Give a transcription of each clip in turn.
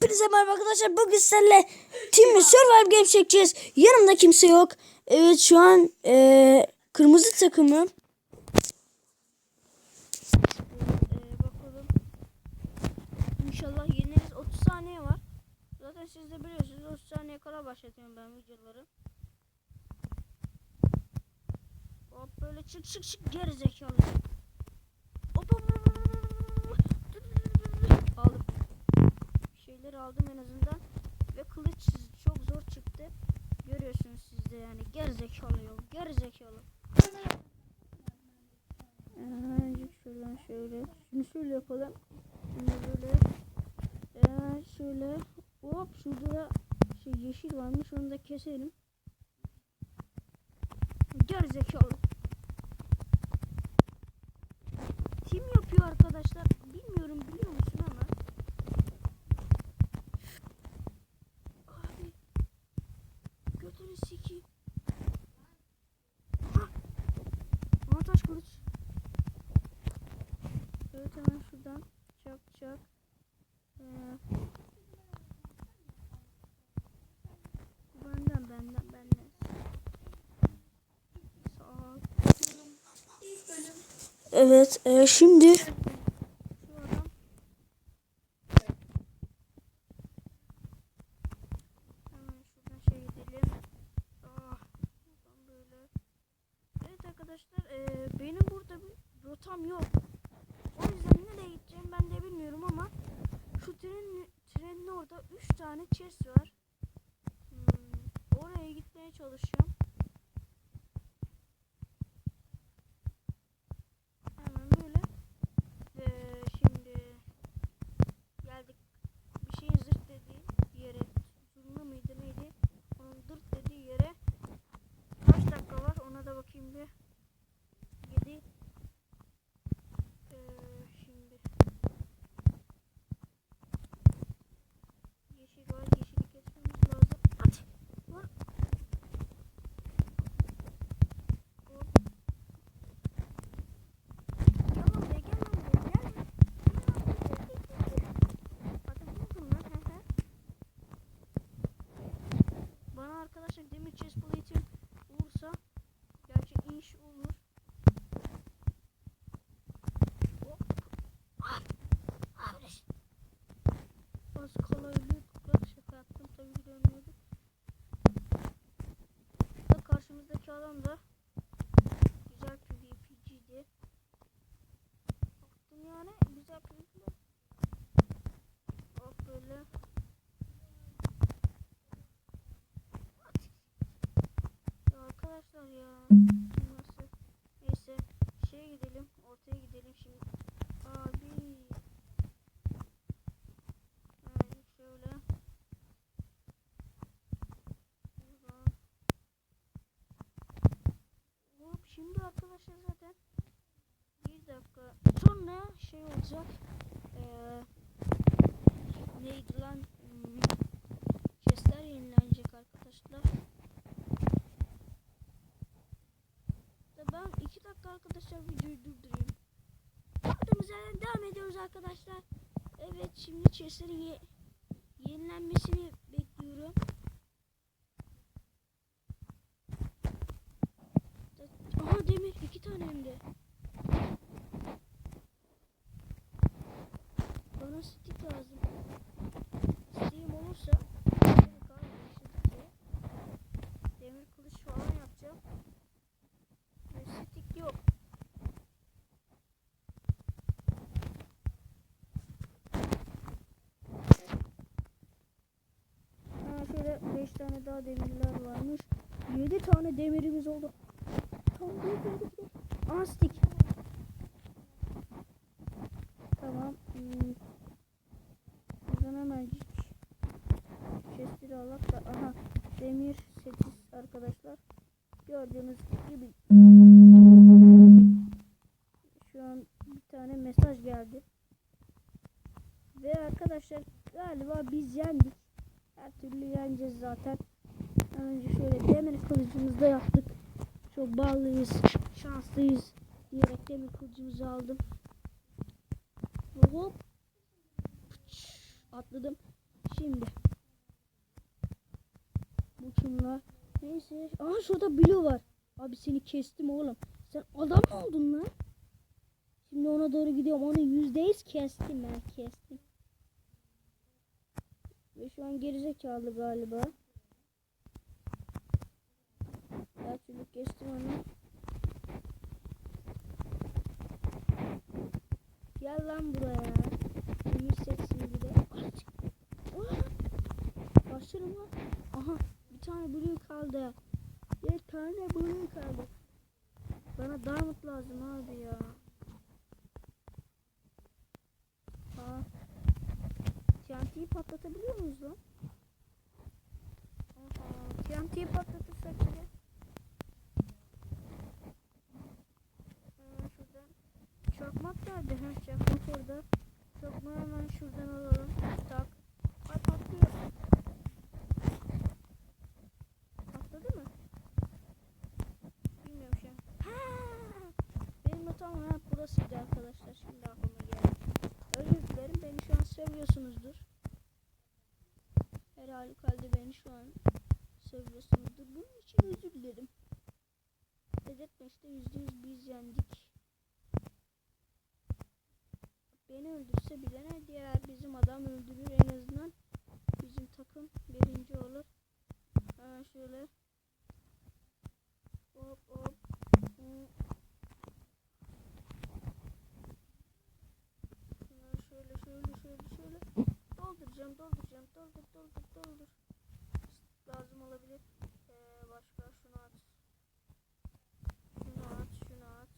Hepinize merhaba arkadaşlar. Bugün sizlerle Team Survival Game çekeceğiz. Yanımda kimse yok. Evet şu an eee, kırmızı. Eee, bakalım. İnşallah yeneriz. 30 saniye var. Zaten siz de biliyorsunuz 30 saniye kala başlatıyorum ben videoları. Hop böyle çık çık çık geri zekalı. Hop hop hop, hop, hop, hop. Aldım. Bir şeyler aldım en azından. Ve kılıç çok zor çıktı. Görüyorsunuz siz de yani gerizekalı yol. Gerizekalı. Hemencik şuradan şöyle. Şunu şöyle yapalım. Şimdi böyle. Ee, şöyle. Hop şurada da şey yeşil varmış. Onu da keselim. Gerizekalı. Kim yapıyor arkadaşlar? Bilmiyorum biliyor musun ama. Abi. Götünü sikeyim. Aha. Aha taş kılıç. Evet hemen şuradan çak çak. Ee, benden benden benden. Sağ ol. Evet e, şimdi şu adam Hemen şuradan şey gidelim. Ah, buradan böyle. Evet arkadaşlar, eee, benim burada bir rotam yok. O yüzden nereye gideceğim ben de bilmiyorum ama şu tren trenin orada 3 tane chest var. Hmm, oraya gitmeye çalışacağım. Hemen böyle. Eee, şimdi geldik. Bir şeyin zırt dediği yere Zurna mıydı neydi? Onun dırt dediği yere kaç dakika var ona da bakayım bir. 7 ee, şimdi yeşil var yeşili kesmemiz lazım. Hadi. Lan. Hop. Gel lan buraya gel lan buraya gel. Hadi buldum lan. he he. Bana arkadaşlar demir chest plate'im olursa gerçek iş olur. Hop. Ah. Ah, öyle şey. Az kala ölüyorduk lan şaka yaptım tabii ki de ölmüyorduk. Da karşımızdaki adam da güzel PvP'ciydi. Baktım yani güzel PvP. Hop böyle. Ya arkadaşlar ya nasıl neyse şeye gidelim ortaya gidelim şimdi abi evet şöyle Buradan. Şimdi arkadaşlar zaten bir dakika sonra şey olacak eee neydi lan Hmm, chestler yenilenecek arkadaşlar Da ben iki dakika arkadaşlar videoyu durdurayım. Kaldığımız yerden devam ediyoruz arkadaşlar. Evet şimdi chestlerin ye yenilenmesini bekliyorum. Da- Aha demir iki tane hem de. Bana stick lazım. Stick'im olursa. Demir kılıç falan yapacağım. Ve stick yok. Ha şöyle 5 tane daha demirler varmış. 7 tane demirimiz oldu. Tamam dur stick. Tamam. Hmm. Buradan hemen chest'i alak da aha demir seti arkadaşlar. Gördüğünüz gibi şu an bir tane mesaj geldi. Ve arkadaşlar galiba biz yendik. Her türlü yeneceğiz zaten. Önce şöyle demir kılıcımızı da yaptık. Çok bağlıyız, şanslıyız diyerek demir kılıcımızı aldım. Hop. Atladım. Şimdi. Bu kimler? Neyse. Aha şurada Blue var. Abi seni kestim oğlum. Sen adam mı oldun lan? Şimdi ona doğru gidiyorum. Onu yüzde yüz kestim ben kestim. Ve şu an gerizekalı galiba. Türlü kestim onu. Gel lan buraya. İyi sesini bir de. Başlarım lan. Aha bir tane blue kaldı. Bir tane blue kaldı. Bana diamond lazım abi ya. Ha. TNT'yi patlatabiliyor muyuz lan? Aha, TNT'yi patlatırsak bile. Hemen şuradan. Çakmak nerede? Ha, çakmak orada. Çakmağı hemen şuradan alalım. Tak. Ay patlıyor. Patladı mı? Bilmiyorum şu an. Ha! Benim hatam ha burasıydı arkadaşlar. Şimdi aklıma geldi. Özür dilerim. Beni şu an seviyorsunuzdur. Halükarda beni şu an seviyorsunuzdur. Bunun için özür dilerim. Dedirtmeşte yüzde yüz biz yendik. Beni öldürse bile ne diğer bizim adam öldürür en azından bizim takım birinci olur. Hemen şöyle hop hop hop. Hemen şöyle şöyle şöyle şöyle dolduracağım dolduracağım doldur doldur doldur. Lazım olabilir. Ee, başka şunu at. Şunu at şunu at.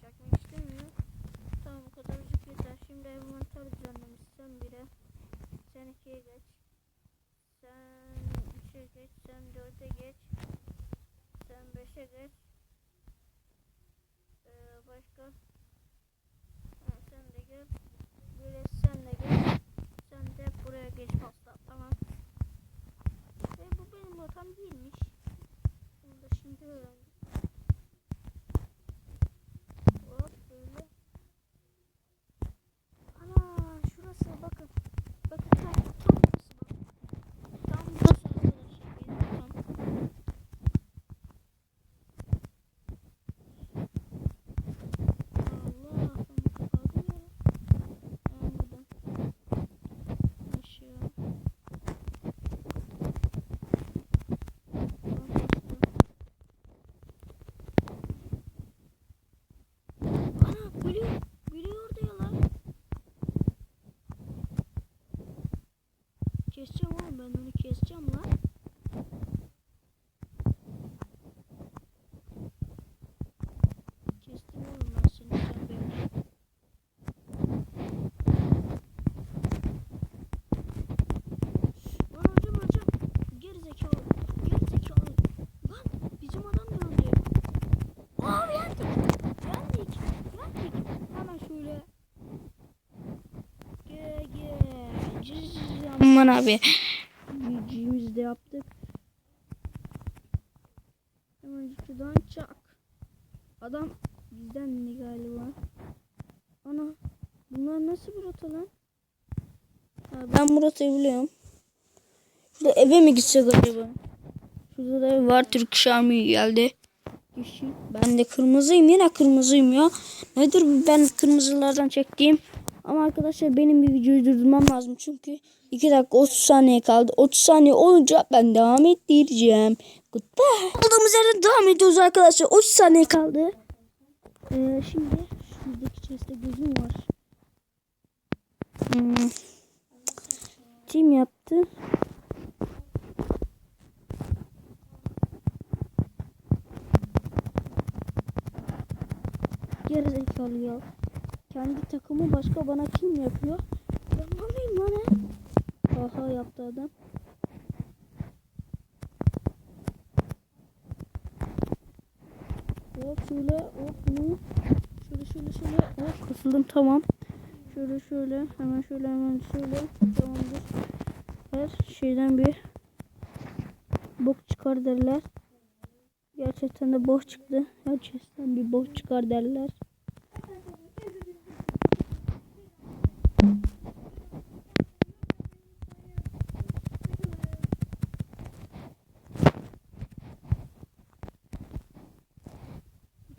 Çakmak istemiyor. Tamam bu kadarcık yeter. Şimdi envanter düzenlemişsen bire. Sen ikiye geç. Sen üçe geç. Sen dörde geç sen beşe geç ee, başka ha, sen de gel böyle sen de geç sen de buraya geç pasta tamam. Ve bu benim rotam değilmiş. Bunu da şimdi öğrendim. Hop böyle. Ana şurası bakın tam tam burası bak tam burası arkadaşlar benim rotam Allah ben kaldım ya Aa, buradan aşağı Ana gülüyor. Gülüyor orada ya lan. Keseceğim oğlum ben onu keseceğim lan. Kestim oğlum ben seni sen bekle. Lan hocam hocam. Gerizekalı. Gerizekalı. Lan bizim adam da öldü. Aa yendik. Yendik. Yendik. Hemen şöyle. Ge ge. Cız. Aman abi. Gücümüzü de yaptık. Hemen şuradan çak. Adam bizden ne galiba. Ana. Bunlar nasıl bir rota lan? Ha, ben bu rotayı biliyorum. Şurada eve mi gitsek acaba? Şurada da ev var. Türk Şarmı geldi. Ben de kırmızıyım. Yine kırmızıyım ya. Nedir ben kırmızılardan çektiğim? Ama arkadaşlar benim bir videoyu durdurmam lazım. Çünkü 2 dakika 30 saniye kaldı. 30 saniye olunca ben devam ettireceğim. Goodbye. Olduğumuz yerden devam ediyoruz arkadaşlar. 30 saniye kaldı. Ee, şimdi şuradaki chest'te gözüm var. Hmm. Kim yaptı? Gerizekalı ya. Kendi takımı başka bana kim yapıyor? Ben alayım lan he. Aha yaptı adam. Hop şöyle hop bunu. Şöyle şöyle şöyle hop kısıldım tamam. Şöyle şöyle hemen şöyle hemen şöyle tamamdır. Her şeyden bir bok çıkar derler. Gerçekten de boş çıktı. Gerçekten bir boş çıkar derler.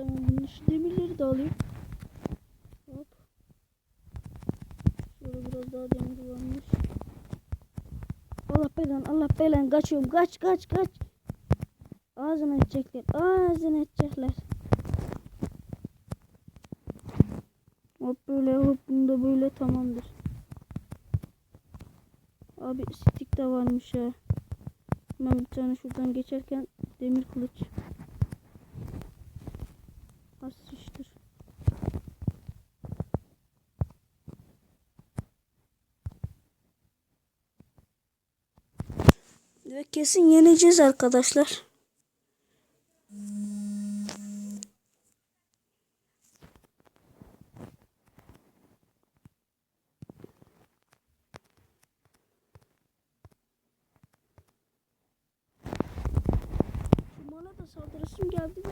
Tamam şu demirleri de alayım. Hop. Şöyle biraz daha demir varmış. Allah belan Allah belan kaçıyorum. Kaç kaç kaç. Ağzını edecekler. Ağzını edecekler. Hop böyle hop bunda böyle tamamdır. Abi stik de varmış ha. Ben bir tane şuradan geçerken demir kılıç. Kesin yeneceğiz arkadaşlar. Bana da saldırısım geldi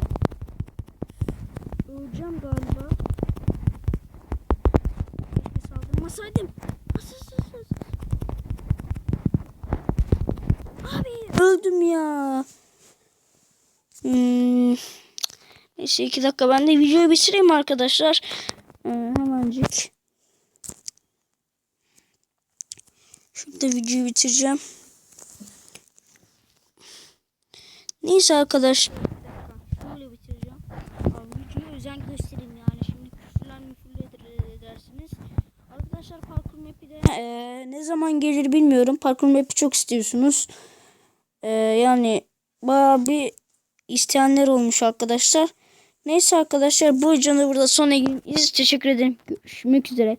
öleceğim galiba. Keşke saldırmasaydım. Öldüm ya. Hmm. Neyse iki dakika ben de videoyu bitireyim arkadaşlar. Ee, hemencik. Şurada videoyu bitireceğim. Neyse arkadaş. Şöyle bitireceğim. Abi videoya özen göstereyim yani. Şimdi küfürler müfürler edersiniz. Arkadaşlar parkur map'i de eee, ne zaman gelir bilmiyorum. Parkur map'i çok istiyorsunuz. Eee, yani bayağı bir isteyenler olmuş arkadaşlar. Neyse arkadaşlar bu videonun burada sona gelin. Teşekkür ederim. Görüşmek üzere.